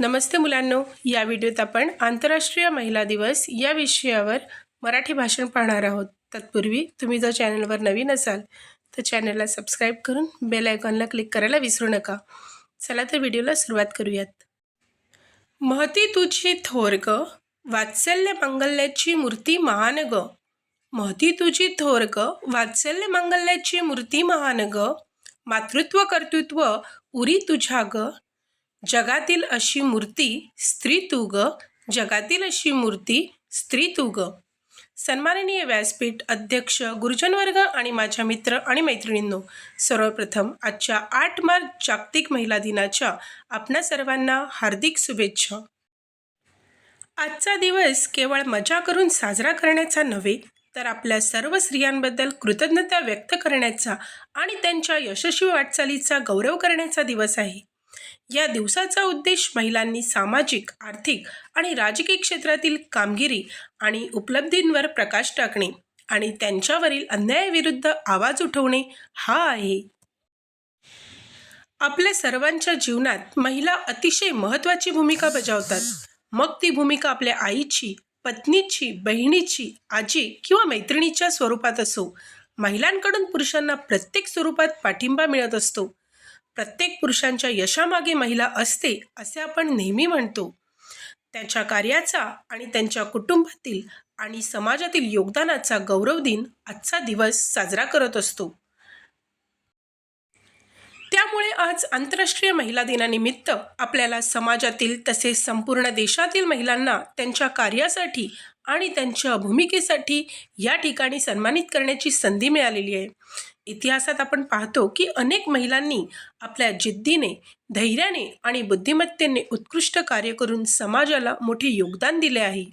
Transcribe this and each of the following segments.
नमस्ते मुलांनो या व्हिडिओत आपण आंतरराष्ट्रीय महिला दिवस या विषयावर मराठी भाषण पाहणार आहोत. तत्पूर्वी तुम्ही जर चॅनलवर नवीन असाल तर चॅनलला सबस्क्राईब करून बेल आयकॉनला क्लिक करायला विसरू नका. चला तर व्हिडिओला सुरुवात करूयात. महती तुझी थोर ग वात्सल्य मंगल्याची मूर्ती महान ग. महती तुझी थोर ग वात्सल्य मंगल्याची मूर्ती महान ग. मातृत्व कर्तृत्व उरी तुझ्या ग. जगातील अशी मूर्ती स्त्री तुग जगातील अशी मूर्ती स्त्री तुग सन्माननीय व्यासपीठ अध्यक्ष गुरुजनवर्ग आणि माझ्या मित्र आणि मैत्रिणींनो सर्वप्रथम आजच्या आठ मार्च जागतिक महिला दिनाच्या आपणा सर्वांना हार्दिक शुभेच्छा. आजचा दिवस केवळ मजा करून साजरा करण्याचा नव्हे तर आपल्या सर्व स्त्रियांबद्दल कृतज्ञता व्यक्त करण्याचा आणि त्यांच्या यशस्वी वाटचालीचा गौरव करण्याचा दिवस आहे. या दिवसाचा उद्देश महिलांनी सामाजिक आर्थिक आणि राजकीय क्षेत्रातील कामगिरी आणि उपलब्धींवर प्रकाश टाकणे आणि त्यांच्यावरील अन्यायाविरुद्ध आवाज उठवणे हा आहे. आपल्या सर्वांच्या जीवनात महिला अतिशय महत्त्वाची भूमिका बजावतात. मग ती भूमिका आपल्या आईची पत्नीची बहिणीची आजी किंवा मैत्रिणीच्या स्वरूपात असो. महिलांकडून पुरुषांना प्रत्येक स्वरूपात पाठिंबा मिळत असतो. प्रत्येक पुरुषांच्या यशामागे महिला असते असे आपण नेहमी म्हणतो. त्यांच्या कार्याचा आणि त्यांच्या कुटुंबातील आणि समाजातील योगदानाचा गौरव दिन आजचा दिवस साजरा करत असतो. त्यामुळे आज आंतरराष्ट्रीय महिला दिनानिमित्त आपल्याला समाजातील तसेच संपूर्ण देशातील महिलांना त्यांच्या कार्यासाठी आणि त्यांच्या भूमिकेसाठी या ठिकाणी सन्मानित करण्याची संधी मिळालेली आहे. इतिहासात आपण पाहतो की अनेक महिलांनी आपल्या जिद्दीने धैर्याने आणि बुद्धिमत्तेने उत्कृष्ट कार्य करून समाजाला मोठे योगदान दिले आहे.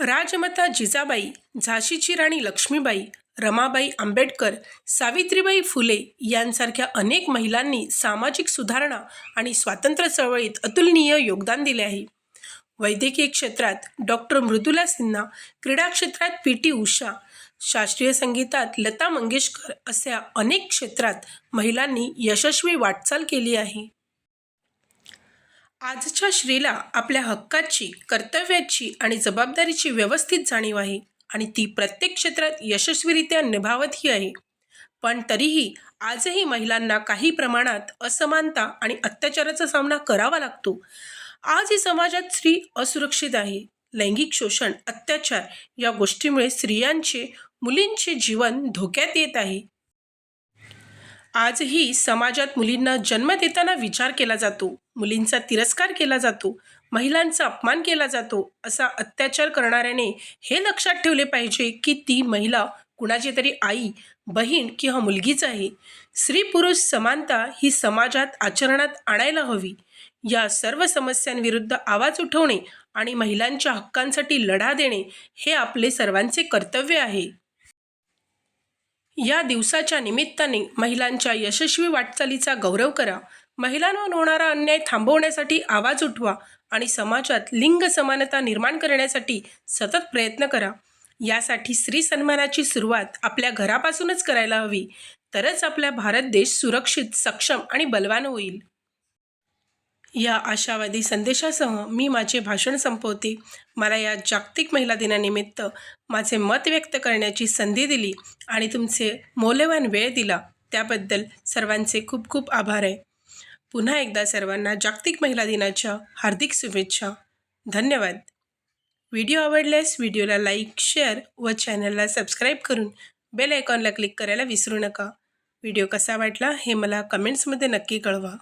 राजमाता जिजाबाई झाशीची राणी लक्ष्मीबाई रमाबाई आंबेडकर सावित्रीबाई फुले यांसारख्या अनेक महिलांनी सामाजिक सुधारणा आणि स्वातंत्र्य चळवळीत अतुलनीय योगदान दिले आहे. वैद्यकीय क्षेत्रात डॉक्टर मृदुला सिन्हा क्रीडा क्षेत्रात पी टी उषा शास्त्रीय संगीतात लता मंगेशकर अशा अनेक क्षेत्रात महिलांनी यशस्वी वाटचाल केली आहे. आजच्या स्त्रीला आपल्या हक्काची कर्तव्याची आणि जबाबदारीची व्यवस्थित जाणीव आहे आणि ती प्रत्येक क्षेत्रात यशस्वीरित्या निभावतही आहे. पण तरीही आजही महिलांना काही प्रमाणात असमानता आणि अत्याचाराचा सामना करावा लागतो. आज ही समाजात स्त्री असुरक्षित आहे. लैंगिक शोषण अत्याचार या गोष्टीमुळे स्त्रियांचे मुलींचे जीवन धोक्यात येत आहे. आजही समाजात मुलींना जन्म देताना विचार केला जातो मुलींचा तिरस्कार केला जातो महिलांचा अपमान केला जातो असा अत्याचार करणाऱ्याने हे लक्षात ठेवले पाहिजे की ती महिला कुणाची तरी आई बहीण किंवा मुलगीच आहे. स्त्री पुरुष समानता ही समाजात आचरणात आणायला हवी. या सर्व समस्यांविरुद्ध आवाज उठवणे आणि महिलांच्या हक्कांसाठी लढा देणे हे आपले सर्वांचे कर्तव्य आहे. या दिवसाच्या निमित्ताने महिलांच्या यशस्वी वाटचालीचा गौरव करा. महिलांवर होणारा अन्याय थांबवण्यासाठी आवाज उठवा आणि समाजात लिंग समानता निर्माण करण्यासाठी सतत प्रयत्न करा. यासाठी स्त्री सन्मानाची सुरुवात आपल्या घरापासूनच करायला हवी. तरच आपला भारत देश सुरक्षित सक्षम आणि बलवान होईल. या आशावादी संदेशासह मी माझे भाषण संपवते. मला या जागतिक महिला दिनानिमित्त माझे मत व्यक्त करण्याची संधी दिली आणि तुमचे मौल्यवान वेळ दिला. त्याबद्दल सर्वांचे खूप खूप आभार आहे. पुन्हा एकदा सर्वांना जागतिक महिला दिनाच्या हार्दिक शुभेच्छा. धन्यवाद. व्हिडिओ आवडल्यास व्हिडिओला लाईक शेअर व चॅनलला सबस्क्राईब करून बेल आयकॉनला क्लिक करायला विसरू नका. व्हिडिओ कसा वाटला हे मला कमेंट्समध्ये नक्की कळवा.